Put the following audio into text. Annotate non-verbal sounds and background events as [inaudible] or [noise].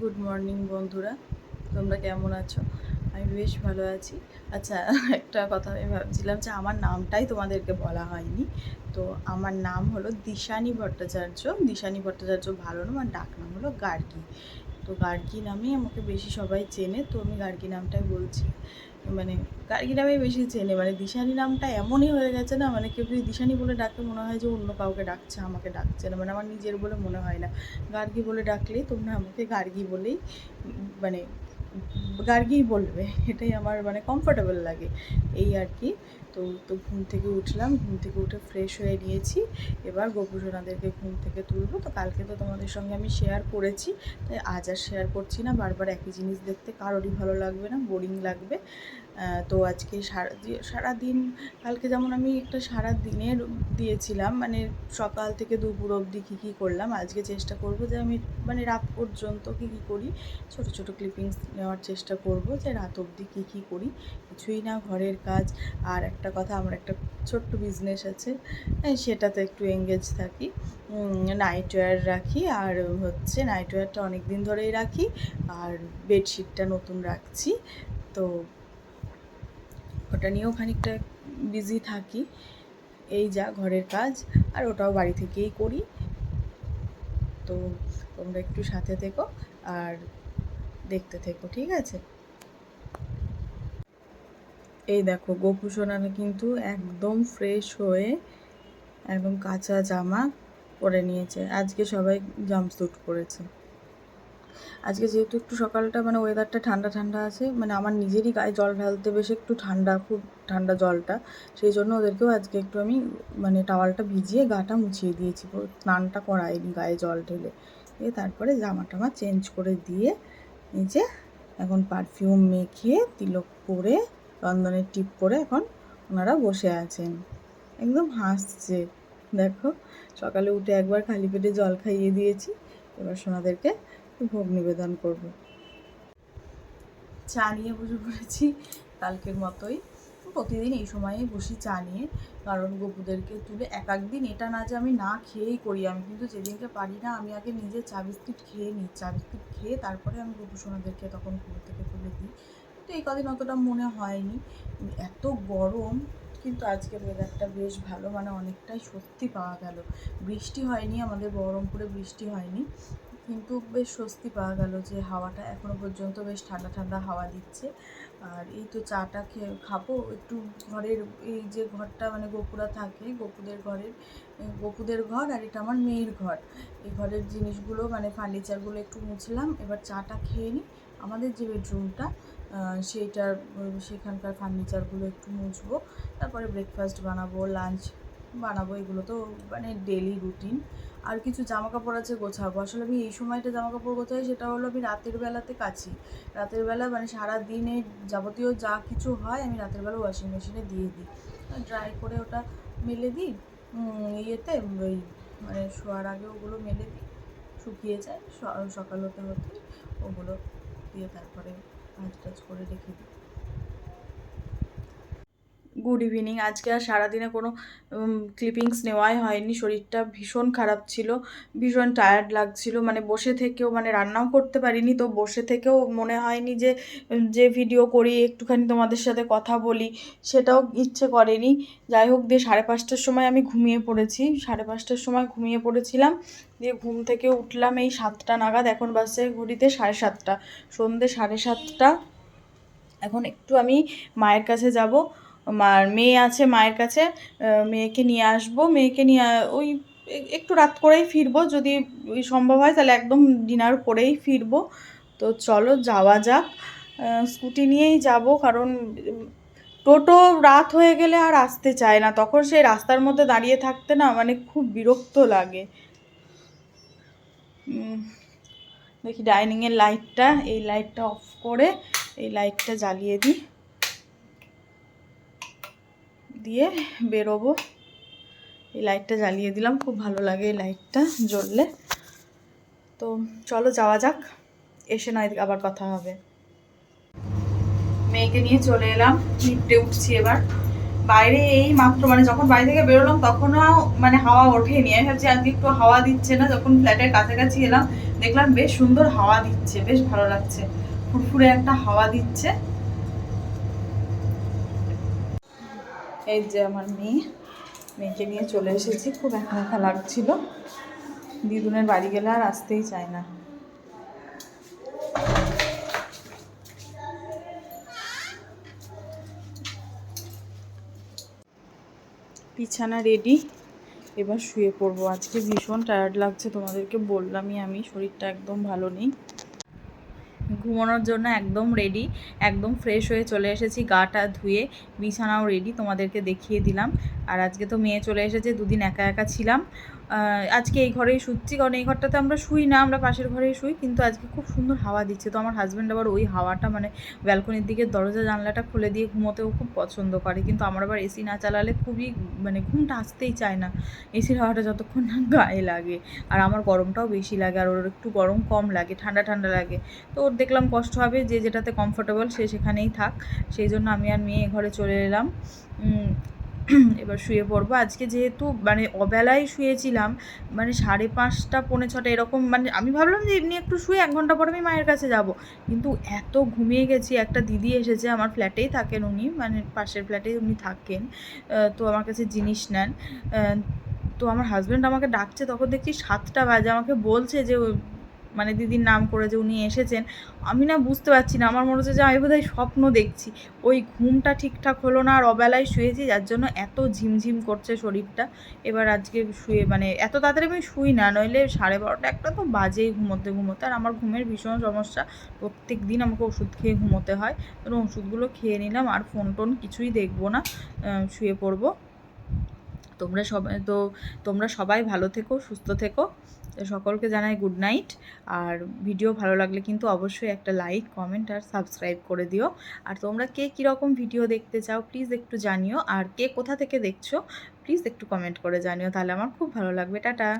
Good morning বন্ধুরা। তোমরা কেমন আছো? আমি বেশ ভালো আছি। আচ্ছা একটা কথা আমি ভাবছিলাম যে আমার নামটাই তোমাদেরকে বলা হয়নি। তো আমার নাম হলো দিশানি ভট্টাচার্য। দিশানি ভট্টাচার্য ভালো নাম আর ডাক নাম হলো গার্গী। তো গার্গী নামেই আমাকে বেশি সবাই চেনে, তো আমি গার্গী নামটাই বলছি। মানে গার্গী নামেই বেশি চেনে মানে দিশানি নামটা এমনই হয়ে গেছে না মানে কেউ যদি দিশানি বলে ডাকে মনে হয় যে অন্য কাউকে ডাকছে, আমাকে ডাকছে না মানে আমার নিজের বলে মনে হয় না। গার্গী বলে ডাকলেই তোমরা আমাকে গার্গী বলেই মানে গার্গিই বলবে, এটাই আমার মানে কমফোর্টেবল লাগে এই আর কি। তো তো ঘুম থেকে উঠলাম, ঘুম থেকে উঠে ফ্রেশ হয়ে নিয়েছি। এবার গোপুসোনাদেরকে ঘুম থেকে তুলবো। তো কালকে তো তোমাদের সঙ্গে আমি শেয়ার করেছি। তাই আজ আর শেয়ার করছি না, বারবার একই জিনিস দেখতে কারোরই ভালো লাগবে না বোরিং লাগবে। তো আজকে সারা সারাদিন কালকে যেমন আমি একটা সারা দিনের দিয়েছিলাম মানে সকাল থেকে দুপুর অবধি কী কী করলাম, আজকে চেষ্টা করব যে আমি মানে রাত পর্যন্ত কী কী করি। ছোট ছোট ক্লিপিংস নেওয়ার চেষ্টা করব যে রাত অবধি কী কী করি, কিছুই না, ঘরের কাজ। আর একটা কথা, আমার একটা ছোট্ট বিজনেস আছে সেটাতে একটু এঙ্গেজ থাকি। নাইট ওয়্যার রাখি, আর হচ্ছে নাইট ওয়্যারটা অনেক দিন ধরেই রাখি, আর বেডশিটটা নতুন রাখছি। তো ওটা নিয়েও খানিকটা বিজি থাকি। এই যা, ঘরের কাজ, আর ওটাও বাড়ি থেকেই করি। তো তোমরা একটু সাথে থেকো, আর দেখতে থেকো, ঠিক আছে? এই দেখো, গোপু সোনারা কিন্তু একদম ফ্রেশ হয়ে একদম কাঁচা জামা পরে নিয়েছে। আজকে সবাই জাম্পস্যুট পরেছে। আজকে যেহেতু একটু সকালটা মানে ওয়েদারটা ঠান্ডা ঠান্ডা আছে মানে আমার নিজেরই গায়ে জল ঢালতে বেশ একটু ঠান্ডা, খুব ঠান্ডা জলটা, সেই জন্য ওদেরকেও আজকে একটু আমি মানে টাওয়ালটা ভিজিয়ে গাটা মুছিয়ে দিয়েছি। স্নানটা করাইনি গায়ে জল ঢেলে। দিয়ে তারপরে জামা টামা চেঞ্জ করে দিয়ে এই যে, এখন পারফিউম মেখে তিলক পরে চন্দনের টিপ পরে এখন ওনারা বসে আছেন। একদম হাসছে। দেখো, সকালে উঠে একবার খালি পেটে জল খাইয়ে দিয়েছি, এবার সোনাদেরকে ভোগ নিবেদন করব। চা নিয়ে বসে পড়েছি, কালকের মতোই। প্রতিদিন এই সময়ে বসি চা নিয়ে, কারণ গপুদেরকে তুলে এক একদিন এটা না যে আমি না খেয়েই করি, আমি কিন্তু যেদিনকে পারি না, আমি আগে নিজে চা বিস্কিট খেয়ে নিই, চা বিস্কিট খেয়ে তারপরে আমি গপু সোনাদেরকে তখন ঘুম থেকে তুলে দিই। তো এই কদিন অতটা মনে হয়নি। এত গরম, কিন্তু আজকের ওয়েদারটা বেশ ভালো মানে অনেকটাই স্বস্তি পাওয়া গেল। বৃষ্টি হয়নি, আমাদের বহরমপুরে বৃষ্টি হয়নি। কিন্তু বেশ স্বস্তি পাওয়া গেল যে হাওয়াটা এখনও পর্যন্ত বেশ ঠান্ডা ঠান্ডা হাওয়া দিচ্ছে। আর এই তো চাটা খেয়ে খাব, একটু ঘরের এই যে ঘরটা মানে গোপুরা থাকে, গোপুদের ঘরের গোপুদের ঘর আর এটা আমার মেয়ের ঘর। এই ঘরের জিনিসগুলো মানে ফার্নিচারগুলো একটু মুছলাম, এবার চাটা খেয়ে নিই আমাদের যে বেডরুমটা সেইটার, সেখানকার ফার্নিচারগুলো একটু মুছবো, তারপরে ব্রেকফাস্ট বানাবো লাঞ্চ বানাবো, এগুলো তো মানে ডেলি রুটিন আর কিছু জামা কাপড় আছে গোছাবো। আসলে আমি এই সময়টা জামা কাপড় গোছাই, সেটা হলো আমি রাতের বেলাতে কাছি রাতের বেলা মানে সারা দিনে যাবতীয় যা কিছু হয়, আমি রাতের বেলা ওয়াশিং মেশিনে দিয়ে দিই। ড্রাই করে ওটা মেলে দিই ইয়েতে ওই মানে শোয়ার আগে ওগুলো মেলে দিই। শুকিয়ে যায় সকাল হতে হতে ওগুলো দিয়ে তারপরে ভাজ টাজ করে রেখে দিই। Good evening. আজকে আর সারাদিনে কোনো ক্লিপিংস নেওয়াই হয়নি। শরীরটা ভীষণ খারাপ ছিল, ভীষণ টায়ার্ড লাগছিল। মানে বসে থেকেও মানে রান্নাও করতে পারিনি, তো বসে থেকেও মনে হয়নি যে যে ভিডিও করি, একটুখানি তোমাদের সাথে কথা বলি, সেটাও ইচ্ছে করেনি। যাই হোক, দিয়ে সাড়ে পাঁচটার সময় আমি ঘুমিয়ে পড়েছি। সাড়ে পাঁচটার সময় ঘুমিয়ে পড়েছিলাম। দিয়ে ঘুম থেকে উঠলাম এই সাতটা নাগাদ। এখন বাসে ঘড়িতে সাড়ে সাতটা। সন্ধে সাড়ে সাতটা। এখন একটু আমি মায়ের কাছে যাব। মার মেয়ে আছে মায়ের কাছে মেয়েকে নিয়ে আসব, মেয়েকে নিয়ে, ওই একটু রাত করেই ফিরবো, যদি সম্ভব হয় তাহলে একদম ডিনার করেই ফিরবো। তো চলো যাওয়া যাক। স্কুটি নিয়েই যাব, কারণ টোটো রাত হয়ে গেলে আর আসতে চায় না। তখন সেই রাস্তার মধ্যে দাঁড়িয়ে থাকতে না মানে খুব বিরক্ত লাগে। দেখি ডাইনিংয়ের লাইটটা, এই লাইটটা অফ করে, এই লাইটটা জ্বালিয়ে দিই। দিয়ে বেরোবো। এই লাইটটা জ্বালিয়ে দিলাম, খুব ভালো লাগে এই লাইটটা জ্বললে। তো চলো যাওয়া যাক, এসে নয় আবার কথা হবে। মেয়েকে নিয়ে চলে এলাম লিফটে উঠছি এবার। বাইরে এই মাত্র মানে যখন বাড়ি থেকে বেরোলাম তখনও মানে হাওয়া ওঠেনি। আমি ভাবছি আজকে একটু হাওয়া দিচ্ছে না, যখন ফ্ল্যাটের কাছাকাছি এলাম, দেখলাম বেশ সুন্দর হাওয়া দিচ্ছে, বেশ ভালো লাগছে। ফুরফুরে একটা হাওয়া দিচ্ছে। এই যে আমার মেয়ে, মেয়েকে নিয়ে চলে এসেছি। খুব একা একা লাগছিল। দিদুনের বাড়ি গেলে আর আসতেই চায় না। বিছানা রেডি এবার শুয়ে পড়ব। আজকে ভীষণ টায়ার্ড লাগছে। তোমাদেরকে বললামই আমি, শরীরটা একদম ভালো নেই। ঘুমানোর জন্য একদম রেডি একদম ফ্রেশ হয়ে চলে এসেছি, গাটা ধুয়ে বিছানাও রেডি তোমাদেরকে দেখিয়ে দিলাম। আর আজকে তো মেয়ে চলে এসেছে, দুদিন একা একা ছিলাম। আজকে এই ঘরেই শুচ্ছি, কারণ এই ঘরটাতে আমরা শুই না, আমরা পাশের ঘরেই শুই, কিন্তু আজকে খুব সুন্দর হাওয়া দিচ্ছে। তো আমার হাজব্যান্ড আবার ওই হাওয়াটা মানে ব্যালকনির দিকে দরজা, জানলাটা খুলে দিয়ে ঘুমোতেও খুব পছন্দ করে। কিন্তু আমার আবার এসি না চালালে খুবই মানে ঘুমটা আসতেই চায় না। এসির হাওয়াটা যতক্ষণ না গায়ে লাগে। আর আমার গরমটাও বেশি লাগে, আর ওর একটু গরম কম লাগে, ঠান্ডা ঠান্ডা লাগে। তো ওর দেখলাম কষ্ট হবে, যে যেটাতে কমফোর্টেবল সে সেখানেই থাক। সেই জন্য আমি আর মেয়ে ঘরে চলে এলাম। [clears throat] এবার শুয়ে পড়ব। আজকে যেহেতু মানে অবেলায় শুয়েছিলাম মানে সাড়ে পাঁচটা, পৌনে ছটা এরকম মানে আমি ভাবলাম যে এমনি একটু শুয়ে এক ঘণ্টা পরে আমি মায়ের কাছে যাব। কিন্তু এত ঘুমিয়ে গেছি, একটা দিদি এসেছে আমার ফ্ল্যাটেই থাকেন উনি মানে পাশের ফ্ল্যাটেই উনি থাকেন তো আমার কাছে জিনিস নেন তো আমার হাজব্যান্ড আমাকে ডাকছে, তখন দেখছি সাতটা বাজে, আমাকে বলছে যে মানে দিদির নাম করে যে উনি এসেছেন, আমি না বুঝতে পারছি না। আমার মনে হচ্ছে যে আমি বোধহয় স্বপ্ন দেখছি। ওই ঘুমটা ঠিকঠাক হলো না, আর অবেলায় শুয়েছি, যার জন্য এত ঝিমঝিম করছে শরীরটা। এবার আজকে শুয়ে মানে এত তাড়াতাড়ি আমি শুই না, নইলে সাড়ে বারোটা, একটা তো বাজেই ঘুমোতে ঘুমোতে। আর আমার ঘুমের ভীষণ সমস্যা। প্রত্যেক দিন আমাকে ওষুধ খেয়ে ঘুমোতে হয়। এবং ওষুধগুলো খেয়ে নিলাম, আর ফোন টোন কিছুই দেখব না শুয়ে পড়ব। তোমরা সবাই তো তোমরা সবাই ভালো থেকো, সুস্থ থেকো। সকলকে জানাই গুড নাইট আর ভিডিও ভালো লাগলে কিন্তু অবশ্যই একটা লাইক কমেন্ট আর সাবস্ক্রাইব করে দিও। আর তোমরা কে কীরকম ভিডিও দেখতে চাও প্লিজ একটু জানিও। আর কে কোথা থেকে দেখছ প্লিজ একটু কমেন্ট করে জানিও। তাহলে আমার খুব ভালো লাগবে। টাটা।